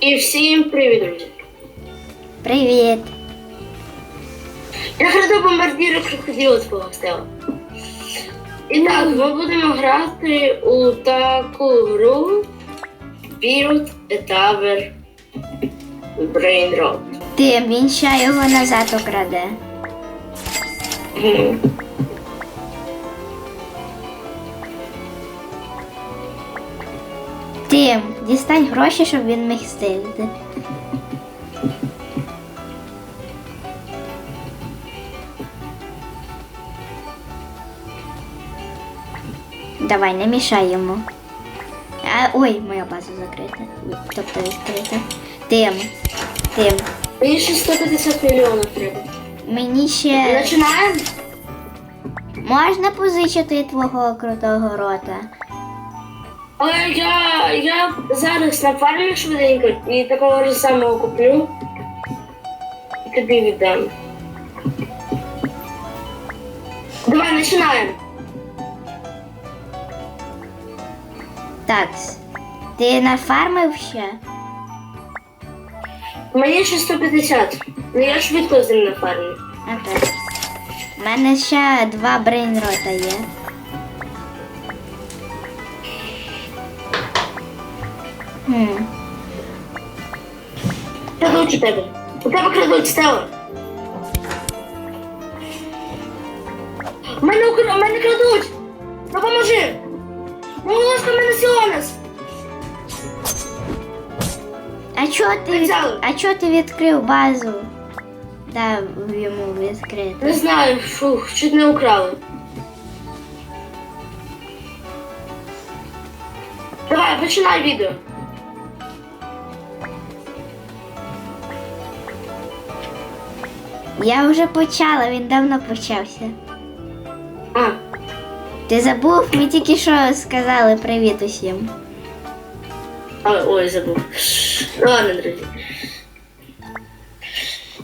І всім привіт, друзі. Привіт! Я граду бомбардіра крокодила свого стела. І так, ми будемо грати у таку гру Build a Tower Brain Rot. Тим, він ще його назад украде. Мгм. Тим, дістань гроші, щоб він міг стигти. Давай, не мішай йому. А, ой, моя база закрита. Тобто відкрита. Тим. Тим. Мені ще 150 мільйонів треба. Мені ще Починаємо? можна позичити твого крутого рота. Але я, я зараз на фармі швиденько і такого ж самого куплю. І тобі віддам. Давай, починаємо. Так. Ти нафармив ще? Мені ще 150. Ну я швидко з ним на фармі. Окей. У мене ще два брейнрота є. Хм. Крадуть у тебе. У тебе крадуть стелу. Мене укра... мене крадуть. Допоможи. Будь ласка, мене Сіонес. А чого ти від... Взяли. А чого ти відкрив базу? Дав йому відкрити. Не знаю, фух, чуть не украли. Давай, починай відео. Я вже почала, він давно почався. А, Ти забув? Ми тільки що сказали привіт усім. а ой, забув. Ладно, друзі.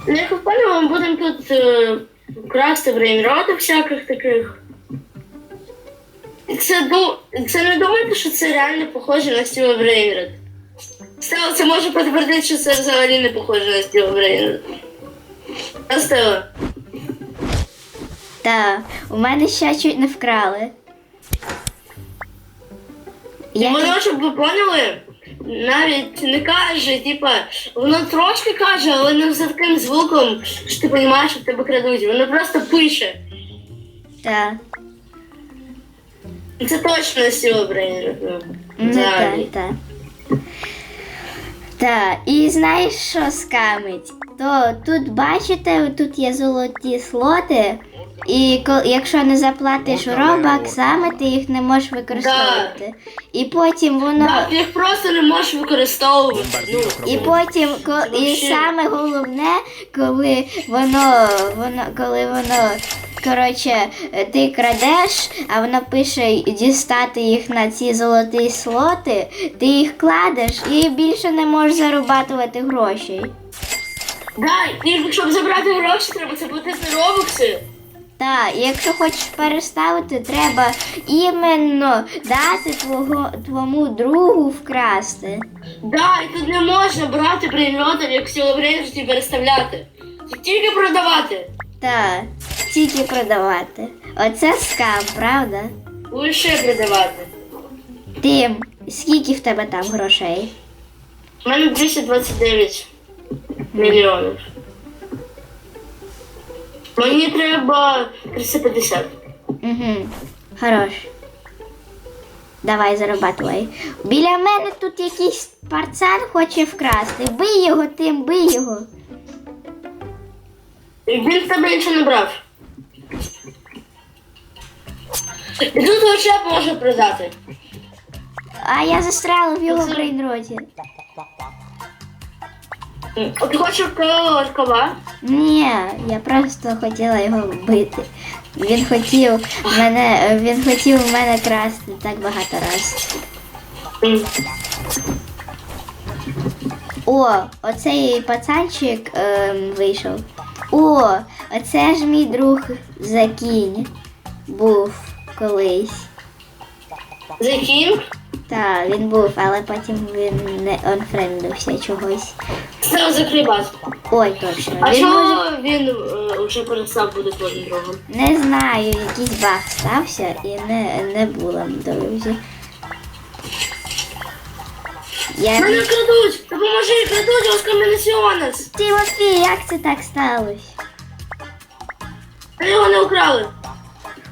Ну, як ви ми будемо тут е, красти брейнротів всяких таких. Це, ду... це не думайте, що це реально похоже на Стіва Брейнрод. Стелла, це може підтвердити, що це взагалі не похоже на Стіва Брейнрод. А Стелла? Та, у мене ще чуть не вкрали. Я... Воно, щоб ви поняли, навіть не каже, типа, воно трошки каже, але не за таким звуком, що ти розумієш, що тебе крадуть. Воно просто пише. Та. І Це точно Брейнрод. Ну, Ну, так, так. Так, і знаєш, що скамить? То тут бачите, тут є золоті слоти, і якщо не заплатиш робак, саме ти їх не можеш використовувати. І потім воно. Так, ти їх просто не можеш використовувати. Ну, І потім, і саме головне, коли воно, воно, коли воно, коротше, ти крадеш, а воно пише дістати їх на ці золоті слоти, ти їх кладеш і більше не можеш зарабатувати грошей. Дай, і щоб забрати гроші, треба заплатити робокси. Так, якщо хочеш переставити, треба іменно дати твого, твому другу вкрасти. Да, і тут не можна брати брейнротів, як і переставляти. Тільки продавати. Так, тільки продавати. Оце скам, правда? Лише продавати. Тим, скільки в тебе там грошей? У мене 229 мільйонів. Мені треба 350. Угу. Хорош. Давай зарабатывай. Біля мене тут якийсь парцан хоче вкрасти. Бий його тим, бий його. Він тебе нічого не брав. І тут лише може продати. А я застрелив його в брейнроті. А ти хочеш кова? Ні, я просто хотіла його вбити. Він хотів мене, він хотів мене красти так багато разів. О, оцей пацанчик ем, вийшов. О, оце ж мій друг Закінь був колись. The King? Так, він був, але потім він не онфрендився чогось. Все, закрий. Ой, точно. А він може... чого він е, вже перестав бути твоїм другом? Не знаю, якийсь баг стався і не, не було, друзі. Я... Мене крадуть! Допоможи, крадуть Оскамінаціонес! Тимофій, як це так сталося? Його не украли.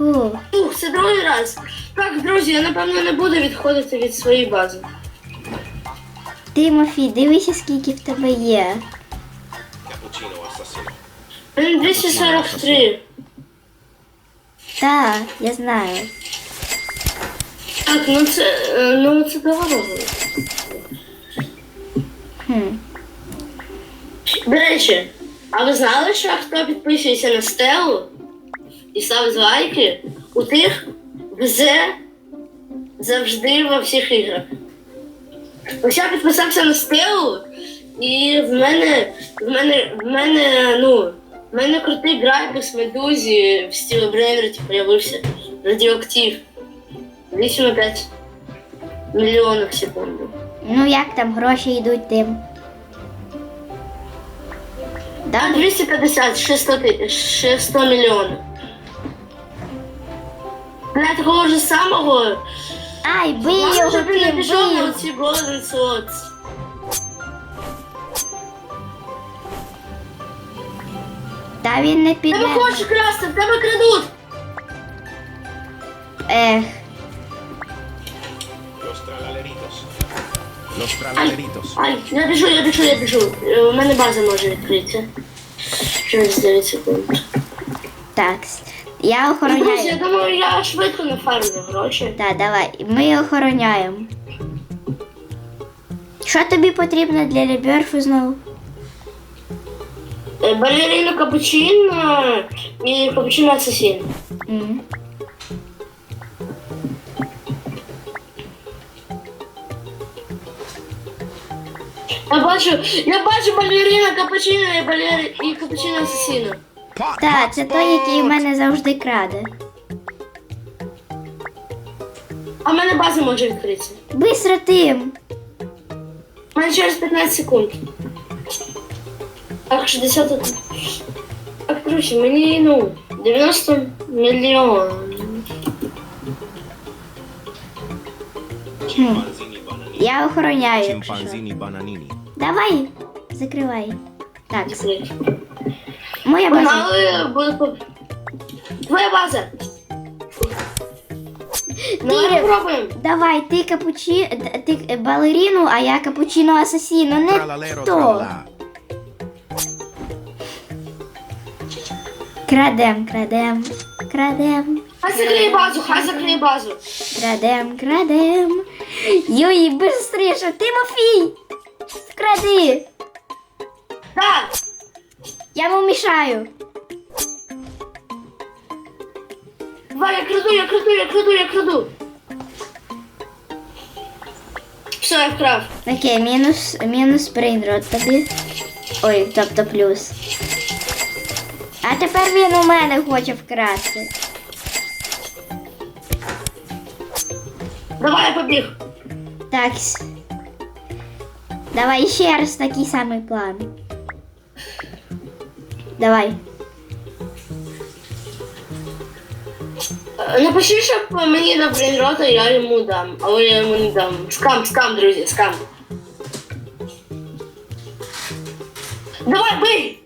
Фу. Ух, це другий раз. Так, друзі, я напевно не буду відходити від своєї бази. Тимофій, дивися, скільки в тебе є. Мені 243. Так, я знаю. Так, ну це, е, ну це дорого. Хм. До речі, а ви знали, що хто підписується на стелу і ставить лайки, у тих везе завжди во всіх іграх. Ось я підписався на стелу, і в мене, в мене, в мене, ну, в мене крутий грайбус медузі в стілі Брейнреті появився. Радіоактив. 8,5 мільйонів в секунду. Ну як там гроші йдуть тим? Да, 250, 600, 600 мільйонів. Для такого ж самого, Ай, бий його щоб він пішов на бий! ці Golden Slots. Та він не піде. Тебе хочеш красти, в тебе крадуть. Ех, Los tralaleritos. Los Ай, tralaleritos. ай, я біжу, я біжу, я біжу. Е, У мене база може відкритися. Через 9 секунд. так. Я Ну, Друзі, я охороняю. думаю, я швидко нафармлю гроші. Так, давай. Ми охороняємо. Що тобі потрібно для реберфу знову? Е, Балерина капучино і капучино асасін. М. Я бачу, я бачу балерина капучино і балери і капучино асасіно. Так, це той, який в мене завжди краде. А в мене база може відкритися. Бистро тим. У мене через 15 секунд. Так, 61. Так, друзі, мені, ну, 90 мільйонів. Хм. Chimpanzini bananini. Я охороняю. якщо що. Chimpanzini bananini. Давай, закривай. Так, Закрити. Моя база. Погнали. Твоя база. Давай Ти- попробуємо. Давай, ти капучі... д- ти балеріну, а я капучино асасіно. Не то. Крадем, крадем, крадем, Хай закриє базу, хай закриє базу. крадем, крадем. Юй, быстріше, Тимофій! Вкради! Так, Я йому мішаю. давай, я краду, я краду, я краду, я краду. Все, я вкрав. Окей, мінус, мінус брейнрот тобі. Ой, тобто плюс. А тепер він у мене хоче вкрасти. Давай, я побіг. Так. Давай ще раз такий самий план. Давай. Е, Напиши, щоб мені на брейнрота, я йому дам. Але я йому не дам. Скам, скам, друзі, скам. Давай, бий!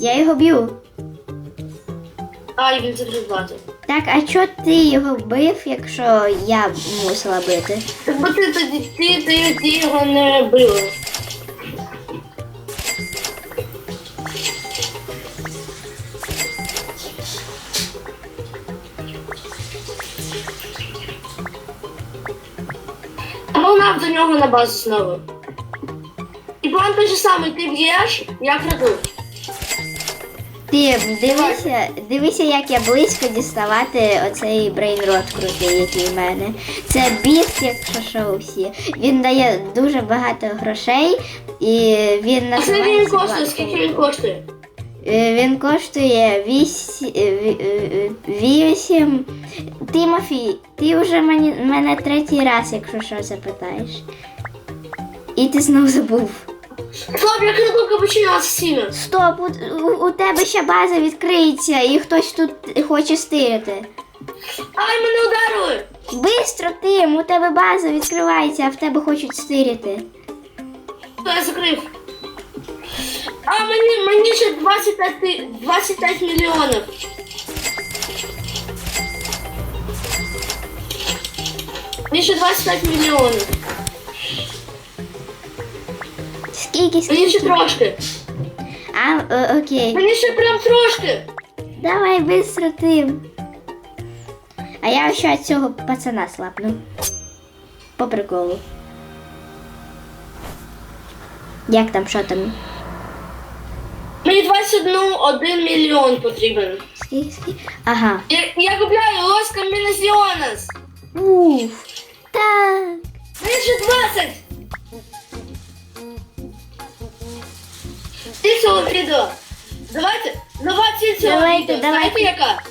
Я його б'ю. Ай, він закрив базу. Так, а чо ти його бив, якщо я мусила бити? Так бо ти тоді ти, ти, ти його не била. Нього на базу знову. І план той же самий, ти б'єш, я краду. Ти дивися, дивися, як я близько діставати оцей брейнрот крутий, який в мене. Це біст, якщо що всі. Він дає дуже багато грошей і він А скільки він коштує? Скільки він коштує? Е, Він коштує 8. Тимофій, ти вже мені, мене третій раз, якщо що запитаєш. І ти знов забув. Стоп, я краду капучино асасіно. Стоп, у, у, у тебе ще база відкриється і хтось тут хоче стирити. Ай, мене ударили. Бистро, Тим, у тебе база відкривається, а в тебе хочуть стирити. Я закрив? А мені, мені ще 25, 25 мільйонів. Мені ще 25 мільйонів. Скільки, Мені ще скільки? трошки. А, о, окей. Мені ще прям трошки. Давай быстро Тим. А я ще від цього пацана слапну. По приколу. Як там, що там? Мені 21 1 мільйон потрібен. Ага. Я, я купляю Лос Комбінаціонес. Уф. Так. Мені ще 20. Ціль цього відео. Давайте, нова ціль Давайте, відео. давайте. Знаєте яка?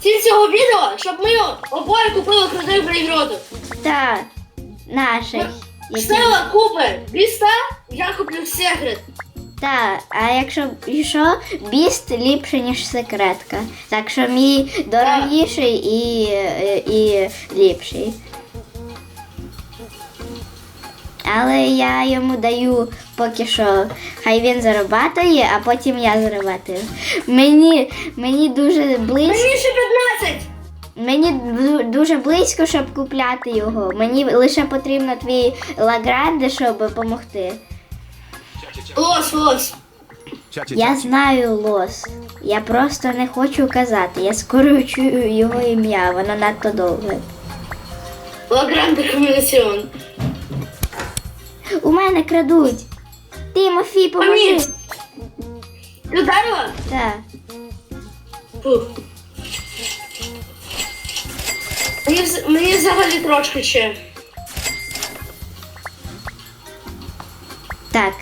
Ціль цього відео, щоб ми обоє купили крутих брейвротів. Так. Наших. Стела купи біста, я куплю секрет. Так, а якщо і що, біст ліпше, ніж секретка. Так що мій дорогіший і, е, і ліпший. Але я йому даю поки що, хай він зарабатує, а потім я зарабатую. Мені, мені дуже близько. Мені ще 15. Мені дуже близько, щоб купляти його. Мені лише потрібно твій лагранди, щоб допомогти. Лос, лос. Я знаю лос. Я просто не хочу казати. Я скоро чую його ім'я, воно надто довге. Лагранде комбінаціон. У мене крадуть. Тимофій, поможи. Ти ударила? Так. Фух. Мені, вз- мені взагалі трошки ще. Так.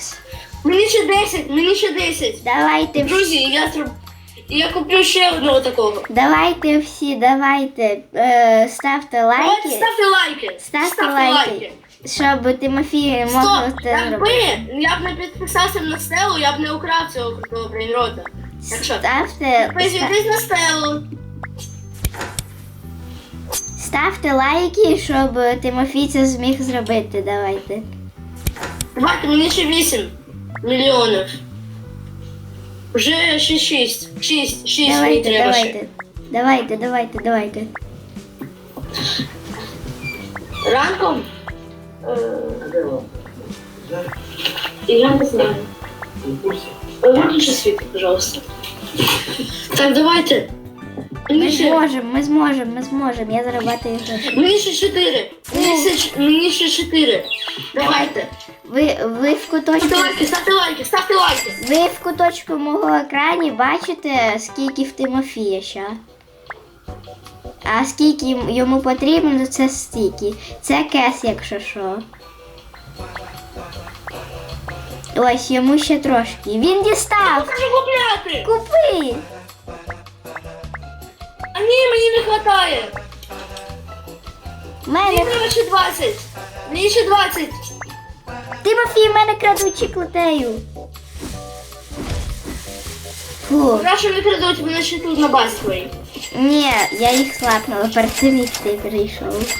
Мені ще 10, мені ще 10. Давайте всі. Друзі, я зроб... Я куплю ще одного такого. Давайте всі, давайте. Е, ставте Давайте лайки. ставте лайки. Ставте лайки. Щоб Тимофій мог Стоп, це якби зробити. я б не підписався на стелу, я б не украв цього крутого брейнрота. Так що, Ставте, ста- підписуйтесь на стелу. Ставте лайки, щоб Тимофій це зміг зробити. Давайте. Давайте, мені ще 8 мільйонів. Вже ще 6. 6, 6 мені Давайте, треба ще. давайте. Давайте, давайте, давайте. Ранком? Е, Я не знаю. Виключи світло, пожалуйста. Так, давайте. Ми ще, зможемо, ми зможемо, ми зможемо. Я заробляю гроші. мені ще 4. Мені ще, мені ще 4. Давайте. Ви, ви в куточку. Ставте лайки, ставте лайки, ставте лайки. Ви в куточку мого екрані бачите, скільки в Тимофія ще. А скільки йому потрібно, це стільки. Це кес, якщо що. Ось йому ще трошки. Він дістав! Купи! Ні, мені не вистачає. Мені Мене треба ще 20. Мені ще 20. Тимофій, мене крадуть чеклотею. Фу. Краще не крадуть, мене ще тут на базі твоїй. Ні, я їх слапнула перед тим, як ти прийшов.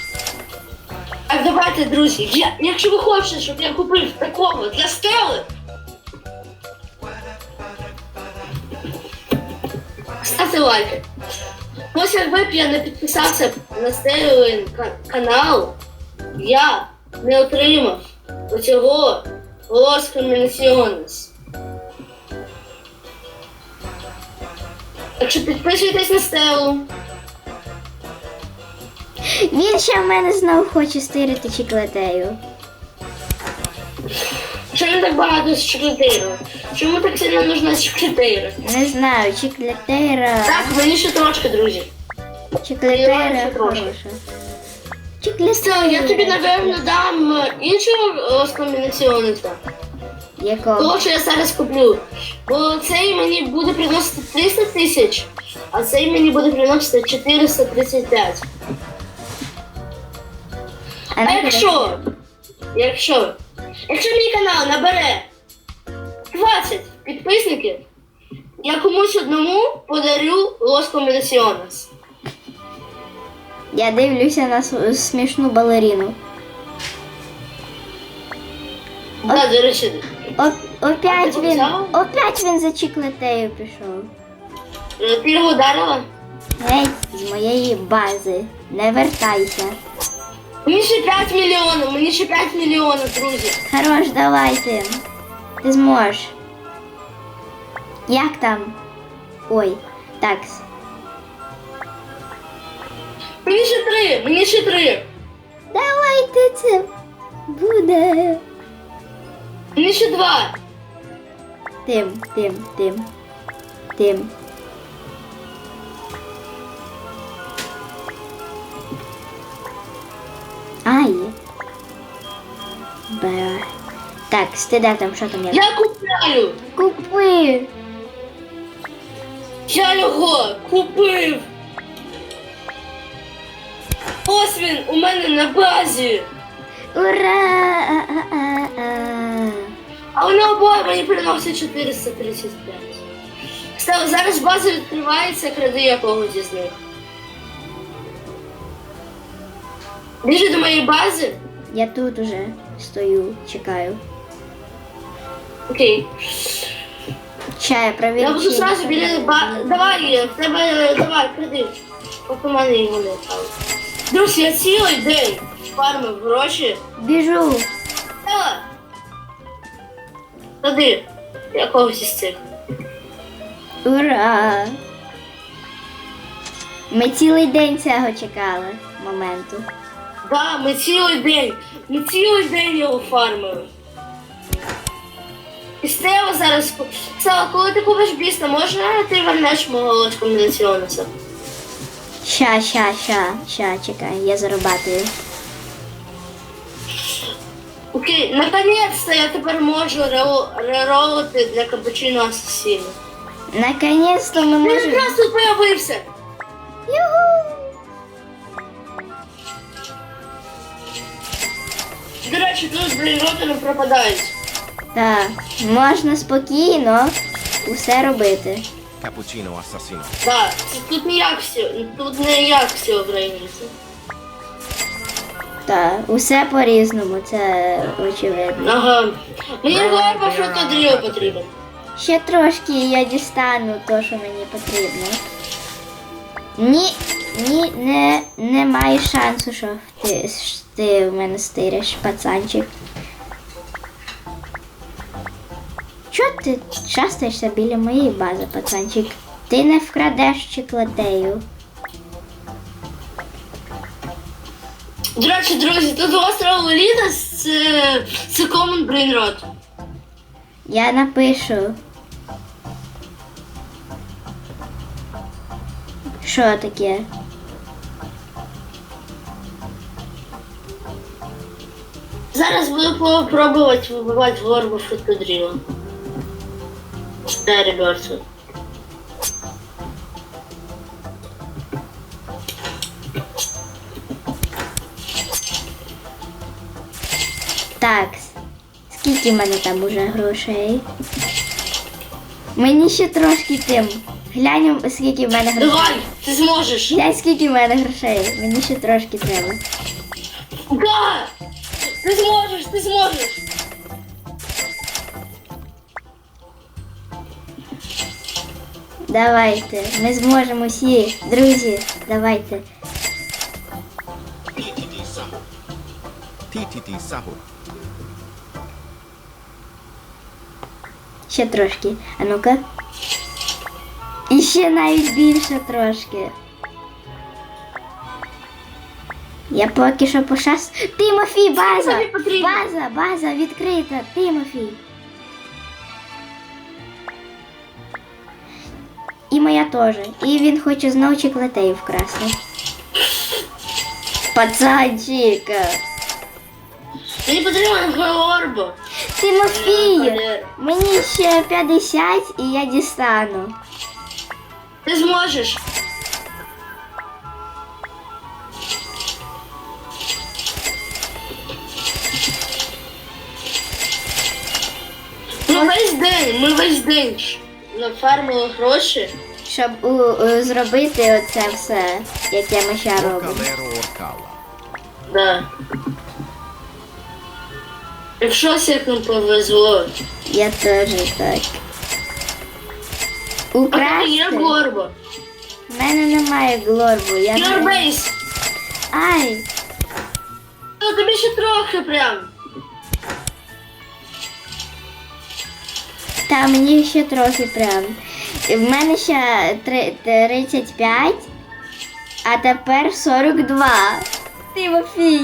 Так, давайте, друзі. Я, якщо ви хочете, щоб я купив такого для стели. Ставте лайки. Ось якби я не підписався на стелин канал, я не отримав оцього Лос Комбінаціонес. Так що підписуйтесь на стелу. Він ще в мене знову хоче стирити чеклотею. Чому так багато чоколатейру? Чому так сильно нужна чоколатейра? Не знаю, чеклотейра. Так, мені ще трошки, друзі. Чеклотейра ще трошки. хороша. Все, я тобі, напевно, дам іншого з. Якого? Того, що я зараз куплю. Бо цей мені буде приносити 300 тисяч, а цей мені буде приносити 435. А А ну, якщо, якщо, якщо мій канал набере 20 підписників, я комусь одному подарю Лос Комбінаціонес. Я дивлюся на смішну балерину. Да, до речі, О, опять він, опять він за чіклетею пішов. е, ти його ударила? Геть з моєї бази. Не вертайся. Мені ще 5 мільйонів, мені ще 5 мільйонів, друзі. Хорош, давай ти. Ти зможеш. Як там? Ой, так. Мені ще 3, мені ще 3. Давайте це буде. Мені ще 2. Тим, тим, тим. Тим. Бе. Так, стиде там, що там я. Я купляю. Купи. Я його купив. Ось він у мене на базі. Ура! А вони обоє мені приносять 435. Став, зараз база відкривається, кради якогось із них. Біжи до моєї бази. Я тут уже стою, чекаю. Окей. Ща я провірю. Я буду чи- сразу біля ба... Давай, в тебе давай, кради. Поки мене його не стало. Друзі, я цілий день фармив гроші. Біжу. Ела! Кради. Якогось із цих. Ура! Ми цілий день цього чекали моменту. Да, ми цілий день. Ми цілий день його фармили. І Стева зараз. Стева, коли ти купиш біста, можна ти вернеш мого лось комбінаціонуса? Ща, ща, ща, ща, чекай, я зарабатую. Окей, наконець-то я тепер можу реролити для капучино асасіну. Наконец-то ми Він можемо. якраз тут появився. Юху! До речі, тут блінроти не пропадають. Так, можна спокійно усе робити. Assassino. Да, це тут ніяк все, тут не як все обрайнується. Так, усе по-різному, це очевидно. Ага. Мені глава, що то дріо потрібен. Ще трошки і я дістану то, що мені потрібно. Ні, ні, не, немає шансу, що ти, ти в мене стириш, пацанчик. Чого ти шастаєшся біля моєї бази, пацанчик? Ти не вкрадеш чекладею. До речі, друзі, тут остров Ліда це, це Common Brain Rot. Я напишу. Що таке? Зараз буду пробувати вибивати горбу швидко дріо. Дай реверсу. Так. Скільки в мене там уже грошей? Мені ще трошки тим. Глянь, скільки в мене грошей. Давай, ти зможеш. Глянь, скільки в мене грошей. Мені ще трошки треба. Да! Ти зможеш, ти зможеш. Давайте. Ми зможемо всі. Друзі, давайте. TTT Sahur. Ще трошки. А ну-ка. І ще навіть більше трошки. Я поки що пошас. Тимофій, база! База, база відкрита. Тимофій. І моя теж. І він хоче знову чеклетею вкрасти. Пацанчик. Мені потрібен Георбо. Тимофій, мені ще 50 і я дістану. Ти зможеш. Весь день, ми весь день нафармили гроші. Щоб у, у- зробити оце все, яке ми ще робимо. Да. Якщо як нам повезло. Я теж так. А Украсти? є горбо. В мене немає глорбу. Я не... Your Ай! Ну тобі ще трохи прям. Та мені ще трохи прям. В мене ще три- 35, а тепер 42. Тимофій.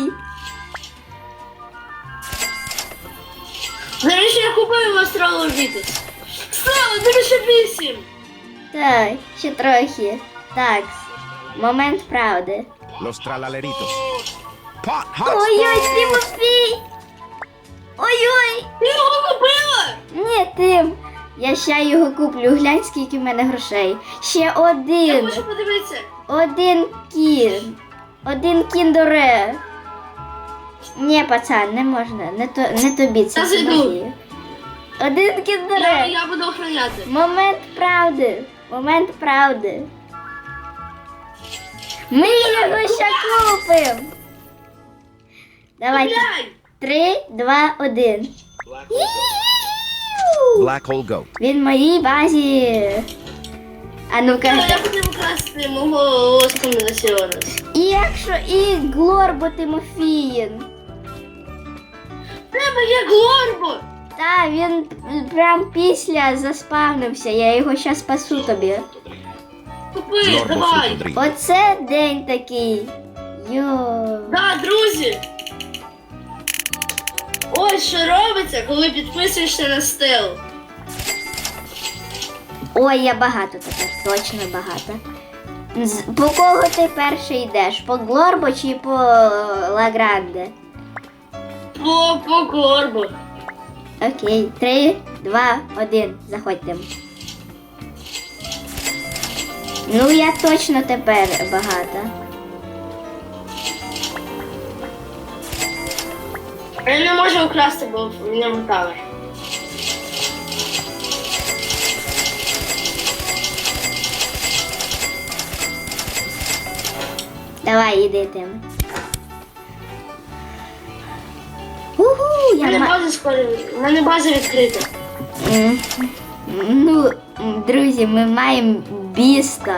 Навіщо я купив астролу Вітус? Слава, тобі ще вісім. Так, ще трохи. Так. Момент правди. Los tralaleritos. Ой-ой. Тимофій! Ой-ой! Ти його купила? Ні, Тим. Я ще його куплю. Глянь, скільки в мене грошей. Ще Я один. хочу подивитися. Один кін. Один кіндоре. Ні, пацан, не можна. Не, то, не тобі це. Я зайду. Один Я, кіндоре. я буду охороняти. Момент правди. Момент правди. Ми його ще купимо. Давайте. Глянь. Три, два, один. Black hole goat. Він в моїй базі. А ну-ка. Я хотів украсти мого лоском Насіонас. І якщо і Глорбо Тимофіїн. В є глорбо. Та він прям після заспавнився, я його щас спасу тобі. Купи, давай. Оце день такий. Йо. Да, друзі. Ось що робиться, коли підписуєшся на стелу. Ой, я багато тепер, точно багато. З- По кого ти перший йдеш? По Глорбо чи по Лагранде? По, по глорбу. Окей, три, два, один. Заходьте. Ну, я точно тепер багата. Я не можу украсти, бо в ньому тавер. Давай, іди тим. Угу, У я мене ма... база скоро. У мене база відкрита. М, Ну, друзі, ми маємо біста.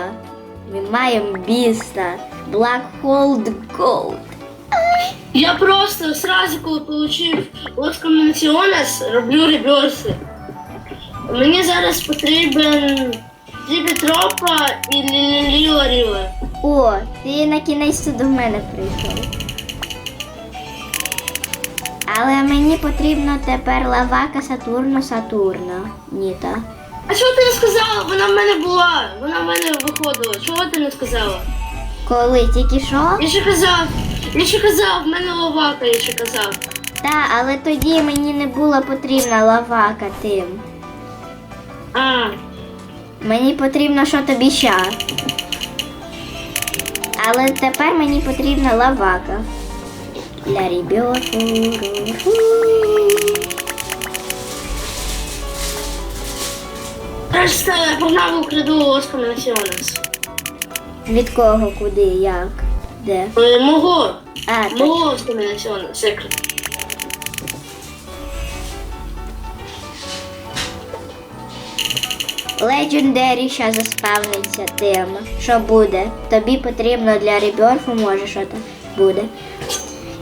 Ми маємо біста. Black Hole Gold. Я просто сразу, коли получив Лоскомінаціонес, роблю реберси. Мені зараз потрібен Дібітропа і Ліліла Ріла. О, ти на кінець до мене прийшов. Але мені потрібно тепер лавака Сатурну Сатурна. Ніта. А чого ти не сказала? Вона в мене була. Вона в мене виходила. Чого ти не сказала? Коли тільки що? Я ще казав, я ще казав, в мене ловака, я ще казав. Та, але тоді мені не була потрібна лавака тим. А, Мені потрібно, що тобі ща. Але тепер мені потрібна лавака. Для ребят. Просто я погнав украду Лоскомінаціонес. Від кого, куди, як, де? Е, Мого. А, так. Мого Лоскомінаціонес, секрет. Legendary ще заспавниться тим. Що буде? Тобі потрібно для реберфу, може що то буде.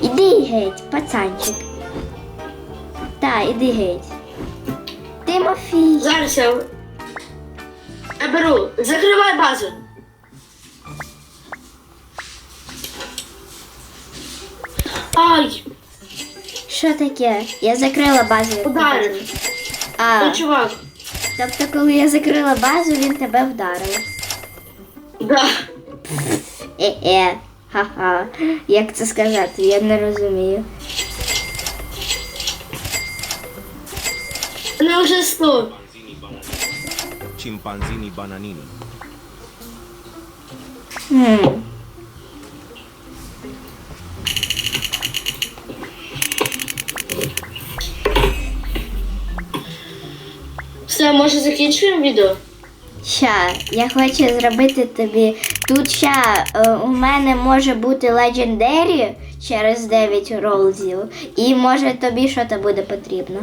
Іди геть, пацанчик. Та, іди геть. Тимофій. Зараз я. Я беру. Закривай базу. Ай! Що таке? Я закрила базу. Ударив. А, Той чувак. тобто, коли я закрила базу, він тебе вдарив. Да. Е-е. Ха-ха. Як це сказати? Я не розумію. Мене вже 100. Cimpanzini bananini. Хм. Все, може закінчуємо відео? Ща, я хочу зробити тобі. Тут ща е, у мене може бути Legendary через 9 ролзів. І може тобі що то буде потрібно.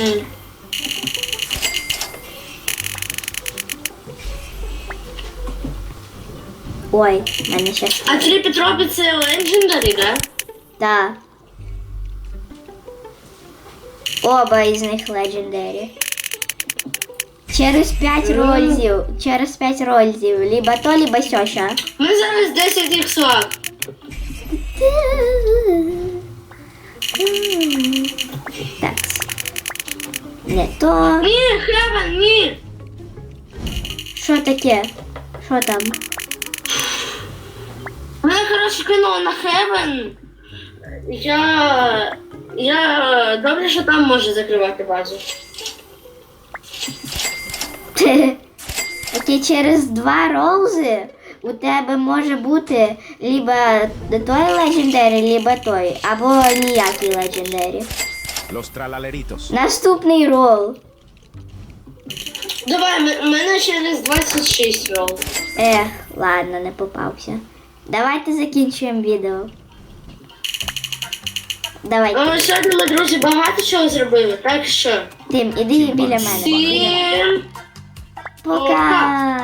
М. Ой, в мене ще. А три Петропи це Legendary, да? Да. Оба із них Legendary. Через 5 рользів. Через 5 рользів. Либо то, либо сьо ща. Ми зараз 10 іксла. Так. Не то. Ні, Хевен, ні. Що таке? Що там? У Мене, коротше, кинуло на Хевен. Я. Я. Добре, що там може закривати базу. Окей, через два роузи у тебе може бути либо той легендарі, либо той, або ніякий легендарі. Los tralaleritos. Наступний рол. Давай, м- мене через 26 рол. Ех, ладно, не попався. Давайте закінчуємо відео. Давай, А Сьогодні ми, друзі, багато чого зробили, так що. Тим, іди біля мене. Всім. Пока!